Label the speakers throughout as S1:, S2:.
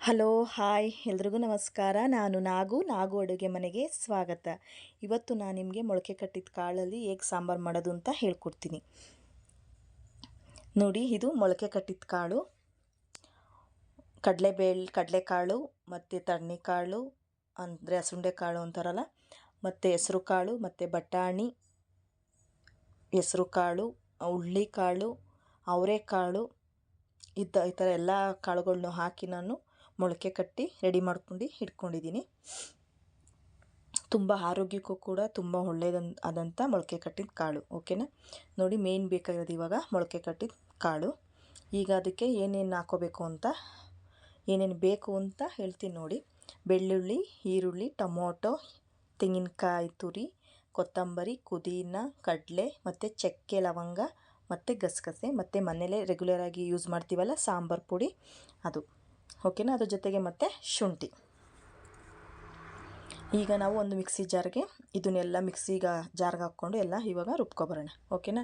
S1: Hello, hi. ಎಲ್ರಿಗೂ ನಮಸ್ಕಾರ. ನಾನು ನಾಗು. ನಾಗು ಅಡುಗೆ ಮನೆಗೆ ಸ್ವಾಗತ. ಇವತ್ತು ನಾನು ನಿಮಗೆ ಮೊಳಕೆ ಕಟ್ಟಿದ ಕಾಳಲ್ಲಿ ಹೇಗೆ ಸಾಂಬಾರು ಮಾಡೋದು ಅಂತ ಹೇಳ್ಕೊಡ್ತೀನಿ. ನೋಡಿ, ಇದು ಮೊಳಕೆ ಕಟ್ಟಿದ ಕಾಳು. ಕಡಲೆಬೇಳೆ, ಕಡಲೆಕಾಳು, ಮತ್ತು ತಣ್ಣೆಕಾಳು ಅಂದರೆ ಹಸುಂಡೆ ಕಾಳು ಅಂತಾರಲ್ಲ, ಮತ್ತು ಹೆಸರು ಕಾಳು ಮತ್ತು ಬಟಾಣಿ ಹೆಸರು ಕಾಳು ಹುಳ್ಳಿಕಾಳು ಅವರೆಕಾಳು, ಇದ್ದ ಈ ಥರ ಎಲ್ಲ ಕಾಳುಗಳನ್ನೂ ಹಾಕಿ ನಾನು ಮೊಳಕೆ ಕಟ್ಟಿ ರೆಡಿ ಮಾಡ್ಕೊಂಡು ಇಟ್ಕೊಂಡಿದ್ದೀನಿ. ತುಂಬ ಆರೋಗ್ಯಕ್ಕೂ ಕೂಡ ತುಂಬ ಒಳ್ಳೆಯದನ್ ಆದಂಥ ಮೊಳಕೆ ಕಟ್ಟಿದ ಕಾಳು, ಓಕೆನಾ? ನೋಡಿ, ಮೇನ್ ಬೇಕಾಗಿರೋದು ಇವಾಗ ಮೊಳಕೆ ಕಟ್ಟಿದ ಕಾಳು. ಈಗ ಅದಕ್ಕೆ ಏನೇನು ಹಾಕೋಬೇಕು ಅಂತ, ಏನೇನು ಬೇಕು ಅಂತ ಹೇಳ್ತೀನಿ ನೋಡಿ. ಬೆಳ್ಳುಳ್ಳಿ, ಈರುಳ್ಳಿ, ಟೊಮೊಟೊ, ತೆಂಗಿನಕಾಯಿ ತುರಿ, ಕೊತ್ತಂಬರಿ ಕುದೀನ ಕಡಲೆ, ಮತ್ತು ಚಕ್ಕೆ, ಲವಂಗ, ಮತ್ತು ಗಸಗಸೆ, ಮತ್ತು ಮನೇಲೇ ರೆಗ್ಯುಲರಾಗಿ ಯೂಸ್ ಮಾಡ್ತೀವಲ್ಲ, ಸಾಂಬಾರು ಪುಡಿ, ಅದು. ಓಕೆನಾ ಅದ್ರ ಜೊತೆಗೆ ಮತ್ತು ಶುಂಠಿ. ಈಗ ನಾವು ಒಂದು ಮಿಕ್ಸಿ ಜಾರ್ಗೆ ಇದನ್ನೆಲ್ಲ ಮಿಕ್ಸಿಗೆ ಜಾರ್ಗೆ ಹಾಕ್ಕೊಂಡು ಎಲ್ಲ ಇವಾಗ ರುಬ್ಕೊಬರೋಣ. ಓಕೆನಾ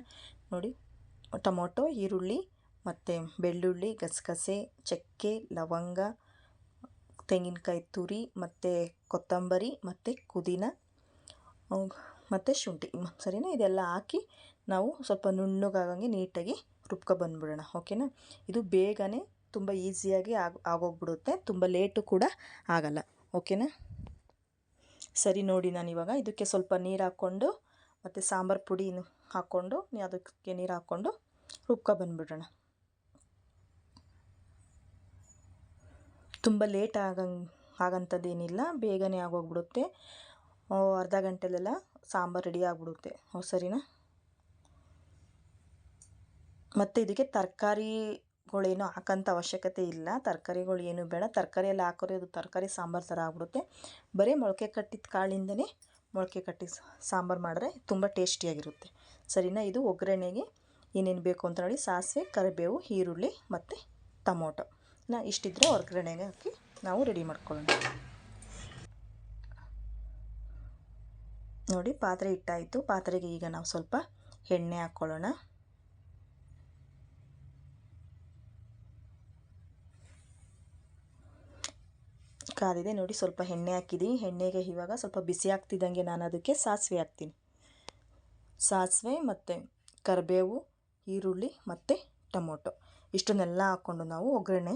S1: ನೋಡಿ, ಟೊಮೊಟೊ, ಈರುಳ್ಳಿ, ಮತ್ತು ಬೆಳ್ಳುಳ್ಳಿ, ಗಸಗಸೆ, ಚಕ್ಕೆ, ಲವಂಗ, ತೆಂಗಿನಕಾಯಿ ತುರಿ, ಮತ್ತು ಕೊತ್ತಂಬರಿ, ಮತ್ತು ಪುದೀನ ಮತ್ತು ಶುಂಠಿ. ಸರಿನಾ? ಇದೆಲ್ಲ ಹಾಕಿ ನಾವು ಸ್ವಲ್ಪ ನುಣ್ಣಗಾಗಂಗೆ ನೀಟಾಗಿ ರುಬ್ಕೊ ಬಂದ್ಬಿಡೋಣ. ಓಕೆನಾ ಇದು ಬೇಗನೆ ತುಂಬ ಈಸಿಯಾಗಿ ಆಗಿ, ಆಗೋಗ್ಬಿಡುತ್ತೆ. ತುಂಬ ಲೇಟು ಕೂಡ ಆಗಲ್ಲ. ಓಕೆನಾ? ಸರಿ ನೋಡಿ ನಾನು ಇವಾಗ ಇದಕ್ಕೆ ಸ್ವಲ್ಪ ನೀರು ಹಾಕ್ಕೊಂಡು, ಮತ್ತು ಸಾಂಬಾರು ಪುಡಿ ಹಾಕ್ಕೊಂಡು ಅದಕ್ಕೆ ನೀರು ಹಾಕ್ಕೊಂಡು ರುಬ್ಕೊ ಬಂದುಬಿಡೋಣ. ತುಂಬ ಲೇಟ್ ಆಗಂಗೆ ಆಗಂಥದ್ದೇನಿಲ್ಲ ಬೇಗನೆ ಆಗೋಗ್ಬಿಡುತ್ತೆ. ಅರ್ಧ ಗಂಟೆಲೆಲ್ಲ ಸಾಂಬಾರು ರೆಡಿ ಆಗಿಬಿಡುತ್ತೆ. ಸರಿನಾ? ಮತ್ತು ಇದಕ್ಕೆ ತರಕಾರಿ ಗಳೇನು ಹಾಕೋಂಥ ಅವಶ್ಯಕತೆ ಇಲ್ಲ. ತರಕಾರಿಗಳು ಏನು ಬೇಡ. ತರಕಾರಿ ಎಲ್ಲ ಹಾಕಿದ್ರೆ ಅದು ತರಕಾರಿ ಸಾಂಬಾರು ಥರ ಆಗ್ಬಿಡುತ್ತೆ. ಬರೀ ಮೊಳಕೆ ಕಟ್ಟಿದ ಕಾಳಿಂದನೇ ಮೊಳಕೆ ಕಟ್ಟಿ ಸಾಂಬಾರು ಮಾಡಿದ್ರೆ ತುಂಬ ಟೇಸ್ಟಿಯಾಗಿರುತ್ತೆ. ಸರಿನಾ? ಇದು ಒಗ್ಗರಣೆಗೆ ಏನೇನು ಬೇಕು ಅಂತ ನೋಡಿ. ಸಾಸಿವೆ, ಕರಿಬೇವು, ಈರುಳ್ಳಿ ಮತ್ತು ಟೊಮೊಟೊ. ನಾ ಇಷ್ಟಿದ್ರೆ ಒಗ್ಗರಣೆಗೆ ಹಾಕಿ ನಾವು ರೆಡಿ ಮಾಡ್ಕೊಳ್ಳೋಣ. ನೋಡಿ, ಪಾತ್ರೆ ಇಟ್ಟಾಯಿತು ಪಾತ್ರೆಗೆ ಈಗ ನಾವು ಸ್ವಲ್ಪ ಎಣ್ಣೆ ಹಾಕ್ಕೊಳ್ಳೋಣ. ಕಾದಿದೆ. ನೋಡಿ, ಸ್ವಲ್ಪ ಎಣ್ಣೆ ಹಾಕಿದ್ದೀನಿ ಎಣ್ಣೆಗೆ ಇವಾಗ ಸ್ವಲ್ಪ ಬಿಸಿ ಆಗ್ತಿದ್ದಂಗೆ ನಾನು ಅದಕ್ಕೆ ಸಾಸಿವೆ ಹಾಕ್ತೀನಿ. ಸಾಸಿವೆ ಮತ್ತು ಕರಿಬೇವು, ಈರುಳ್ಳಿ ಮತ್ತು ಟೊಮೊಟೊ. ಇಷ್ಟನ್ನೆಲ್ಲ ಹಾಕ್ಕೊಂಡು ನಾವು ಒಗ್ಗರಣೆ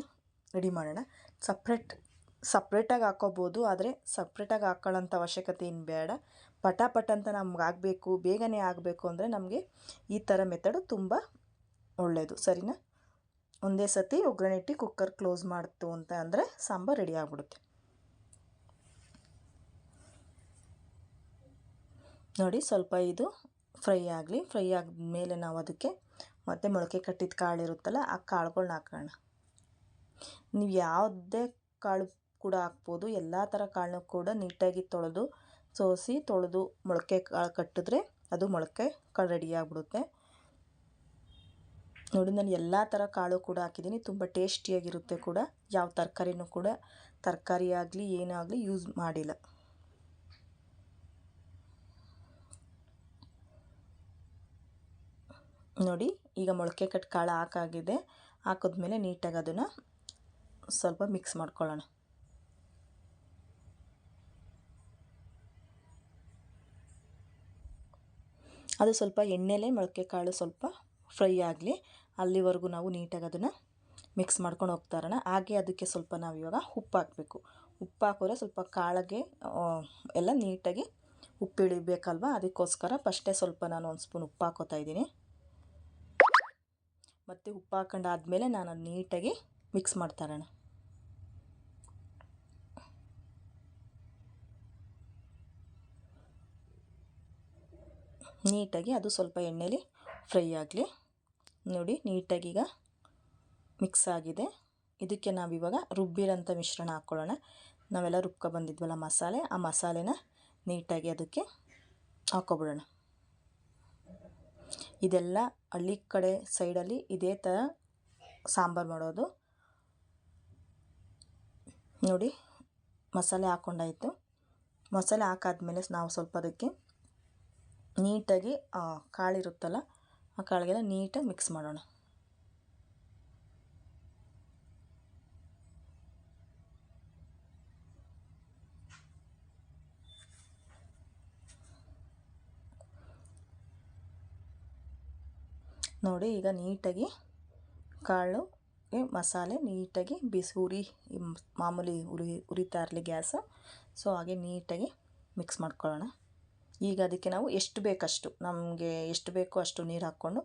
S1: ರೆಡಿ ಮಾಡೋಣ. ಸಪ್ರೇಟ್, ಸಪ್ರೇಟಾಗಿ ಹಾಕೋಬೋದು ಆದರೆ ಸಪ್ರೇಟಾಗಿ ಹಾಕ್ಕೊಳ್ಳೋಂಥ ಅವಶ್ಯಕತೆ ಏನು ಬೇಡ. ಪಟ ಪಟ ಅಂತ ನಮ್ಗೆ ಆಗಬೇಕು, ಬೇಗನೆ ಆಗಬೇಕು ಅಂದರೆ ನಮಗೆ ಈ ಥರ ಮೆಥಡು ತುಂಬ ಒಳ್ಳೆಯದು. ಸರಿನಾ? ಒಂದೇ ಸತಿ ಒಗ್ಗರಣೆ ಇಟ್ಟು ಕುಕ್ಕರ್ ಕ್ಲೋಸ್ ಮಾಡ್ತು ಅಂತ ಅಂದರೆ ಸಾಂಬಾರು ರೆಡಿ ಆಗಿಬಿಡುತ್ತೆ. ನೋಡಿ ಸ್ವಲ್ಪ ಇದು ಫ್ರೈ ಆಗಲಿ. ಫ್ರೈ ಆದಮೇಲೆ ನಾವು ಅದಕ್ಕೆ ಮತ್ತೆ ಮೊಳಕೆ ಕಟ್ಟಿದ ಕಾಳು ಇರುತ್ತಲ್ಲ ಆ ಕಾಳುಗಳ್ನ ಹಾಕೋಣ. ನೀವು ಯಾವುದೇ ಕಾಳು ಕೂಡ ಹಾಕ್ಬೋದು. ಎಲ್ಲ ಥರ ಕಾಳನ್ನೂ ಕೂಡ ನೀಟಾಗಿ ತೊಳೆದು ಸೋಸಿ ತೊಳೆದು ಮೊಳಕೆ ಕಾಳು ಕಟ್ಟಿದ್ರೆ ಅದು ಮೊಳಕೆ ಕಾಳು ರೆಡಿ ಆಗಿಬಿಡುತ್ತೆ. ನೋಡಿ ನಾನು ಎಲ್ಲ ಥರ ಕಾಳು ಕೂಡ ಹಾಕಿದ್ದೀನಿ. ತುಂಬ ಟೇಸ್ಟಿಯಾಗಿರುತ್ತೆ ಕೂಡ. ಯಾವ ತರಕಾರಿನೂ ಕೂಡ ತರಕಾರಿ ಆಗಲಿ ಏನಾಗಲಿ ಯೂಸ್ ಮಾಡಿಲ್ಲ. ನೋಡಿ, ಈಗ ಮೊಳಕೆ ಕಟ್ ಕಾಳು ಹಾಕಾಗಿದೆ. ಹಾಕಿದ್ಮೇಲೆ ನೀಟಾಗಿ ಅದನ್ನು ಸ್ವಲ್ಪ ಮಿಕ್ಸ್ ಮಾಡ್ಕೊಳ್ಳೋಣ. ಅದು ಸ್ವಲ್ಪ ಎಣ್ಣೆಲೇ ಮೊಳಕೆ ಕಾಳು ಸ್ವಲ್ಪ ಫ್ರೈ ಆಗಲಿ, ಅಲ್ಲಿವರೆಗೂ ನಾವು ನೀಟಾಗಿ ಅದನ್ನು ಮಿಕ್ಸ್ ಮಾಡ್ಕೊಂಡು ಹೋಗ್ತಾ ಇರೋಣ. ಹಾಗೆ ಅದಕ್ಕೆ ಸ್ವಲ್ಪ ನಾವು ಇವಾಗ ಉಪ್ಪು ಹಾಕಬೇಕು. ಉಪ್ಪು ಹಾಕಿದ್ರೆ ಸ್ವಲ್ಪ ಕಾಳಿಗೆ ಎಲ್ಲ ನೀಟಾಗಿ ಉಪ್ಪು ಇಳಿಬೇಕಲ್ವ ಅದಕ್ಕೋಸ್ಕರ ಫಸ್ಟೇ ಸ್ವಲ್ಪ ನಾನು ಒಂದು ಸ್ಪೂನ್ ಉಪ್ಪು ಹಾಕೋತಾ ಇದ್ದೀನಿ. ಮತ್ತು ಉಪ್ಪು ಹಾಕೊಂಡಾದ್ಮೇಲೆ ನಾನು ಅದು ನೀಟಾಗಿ ಮಿಕ್ಸ್ ಮಾಡ್ತಾರೋಣ. ನೀಟಾಗಿ ಅದು ಸ್ವಲ್ಪ ಎಣ್ಣೆಲಿ ಫ್ರೈ ಆಗಲಿ. ನೋಡಿ, ನೀಟಾಗಿ ಈಗ ಮಿಕ್ಸ್ ಆಗಿದೆ. ಇದಕ್ಕೆ ನಾವಿವಾಗ ರುಬ್ಬಿರೋಂಥ ಮಿಶ್ರಣ ಹಾಕ್ಕೊಳ್ಳೋಣ ನಾವೆಲ್ಲ ರುಬ್ಕೊ ಬಂದಿದ್ವಲ್ಲ ಮಸಾಲೆ, ಆ ಮಸಾಲೆನ ನೀಟಾಗಿ ಅದಕ್ಕೆ ಹಾಕ್ಕೊಬಿಡೋಣ ಇದೆಲ್ಲ ಹಳ್ಳಿ ಕಡೆ ಸೈಡಲ್ಲಿ ಇದೇ ಥರ ಸಾಂಬಾರು ಮಾಡೋದು. ನೋಡಿ, ಮಸಾಲೆ ಹಾಕ್ಕೊಂಡಾಯಿತು ಮಸಾಲೆ ಹಾಕಾದ್ಮೇಲೆ ನಾವು ಸ್ವಲ್ಪ ಅದಕ್ಕೆ ನೀಟಾಗಿ ಕಾಳಿರುತ್ತಲ್ಲ, ಆ ಕಾಳಿಗೆಲ್ಲ ನೀಟಾಗಿ ಮಿಕ್ಸ್ ಮಾಡೋಣ. ನೋಡಿ, ಈಗ ನೀಟಾಗಿ ಕಾಳು ಮಸಾಲೆ ನೀಟಾಗಿ ಬಿಸಿ ಉರಿ ಮಾಮೂಲಿ ಉರಿ, ಉರಿತಾ ಇರಲಿ ಗ್ಯಾಸು. ಸೊ ಹಾಗೆ ನೀಟಾಗಿ ಮಿಕ್ಸ್ ಮಾಡ್ಕೊಳ್ಳೋಣ. ಈಗ ಅದಕ್ಕೆ ನಾವು ಎಷ್ಟು ಬೇಕಷ್ಟು, ನಮಗೆ ಎಷ್ಟು ಬೇಕೋ ಅಷ್ಟು ನೀರು ಹಾಕ್ಕೊಂಡು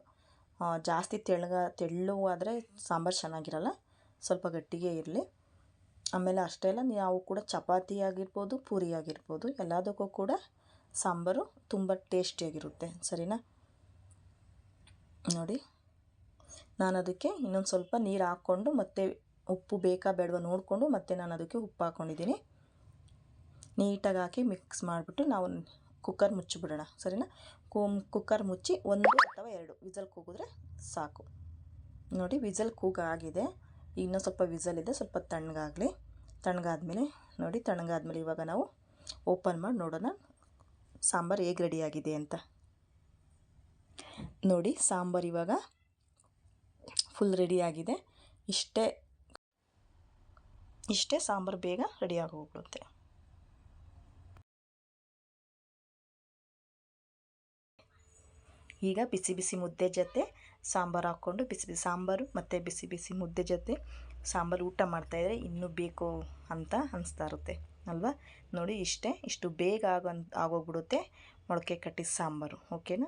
S1: ಜಾಸ್ತಿ ತೆಳ್ಳಗ ತೆಳ್ಳು ಆದರೆ ಸಾಂಬಾರು ಚೆನ್ನಾಗಿರಲ್ಲ, ಸ್ವಲ್ಪ ಗಟ್ಟಿಗೆ ಇರಲಿ. ಆಮೇಲೆ ಅಷ್ಟೇ ಅಲ್ಲ, ನಾವು ಕೂಡ ಚಪಾತಿ ಆಗಿರ್ಬೋದು, ಪೂರಿ ಆಗಿರ್ಬೋದು, ಎಲ್ಲದಕ್ಕೂ ಕೂಡ ಸಾಂಬಾರು ತುಂಬ ಟೇಸ್ಟಿಯಾಗಿರುತ್ತೆ ಸರಿನಾ? ನೋಡಿ. ನಾನು ಅದಕ್ಕೆ ಇನ್ನೊಂದು ಸ್ವಲ್ಪ ನೀರು ಹಾಕ್ಕೊಂಡು ಮತ್ತೆ ಉಪ್ಪು ಬೇಕಾ ಬೇಡವಾ ನೋಡಿಕೊಂಡು ಮತ್ತೆ ನಾನು ಅದಕ್ಕೆ ಉಪ್ಪು ಹಾಕ್ಕೊಂಡಿದ್ದೀನಿ ನೀಟಾಗಿ ಹಾಕಿ ಮಿಕ್ಸ್ ಮಾಡಿಬಿಟ್ಟು ನಾವು ಕುಕ್ಕರ್ ಮುಚ್ಚಿಬಿಡೋಣ. ಸರಿನಾ? ಕೂಮ್ ಕುಕ್ಕರ್ ಮುಚ್ಚಿ ಒಂದು ಅಥವಾ ಎರಡು. ವಿಸಲ್ ಕೂಗಿದ್ರೆ ಸಾಕು. ನೋಡಿ, ವಿಸಲ್ ಕೂಗಾಗಿದೆ. ಇನ್ನೂ ಸ್ವಲ್ಪ ವಿಸಲ್ ಇದೆ, ಸ್ವಲ್ಪ ತಣ್ಣಗಾಗಲಿ. ತಣ್ಣಗಾದ್ಮೇಲೆ ನೋಡಿ, ತಣ್ಣಗಾದ್ಮೇಲೆ ಇವಾಗ ನಾವು ಓಪನ್ ಮಾಡಿ ನೋಡೋಣ. ಸಾಂಬಾರು ಹೇಗೆ ರೆಡಿಯಾಗಿದೆ ಅಂತ. ನೋಡಿ, ಸಾಂಬಾರು ಇವಾಗ ಫುಲ್ ರೆಡಿಯಾಗಿದೆ ಇಷ್ಟೇ ಇಷ್ಟೇ ಸಾಂಬಾರು ಬೇಗ ರೆಡಿಯಾಗಿ ಹೋಗ್ಬಿಡುತ್ತೆ. ಈಗ ಬಿಸಿ ಬಿಸಿ ಮುದ್ದೆ ಜೊತೆ ಸಾಂಬಾರು ಹಾಕ್ಕೊಂಡು ಬಿಸಿ ಬಿಸಿ ಸಾಂಬಾರು ಮತ್ತು ಬಿಸಿ ಬಿಸಿ ಮುದ್ದೆ ಜೊತೆ ಸಾಂಬಾರು ಊಟ ಮಾಡ್ತಾಯಿದ್ರೆ ಇನ್ನೂ ಬೇಕು ಅಂತ ಅನಿಸ್ತಾ ಇರುತ್ತೆ, ಅಲ್ವಾ? ನೋಡಿ, ಇಷ್ಟೇ, ಇಷ್ಟು ಬೇಗ ಆಗೋ, ಆಗೋಗ್ಬಿಡುತ್ತೆ ಮೊಳಕೆ ಕಟ್ಟಿದ ಸಾಂಬಾರು ಓಕೆನಾ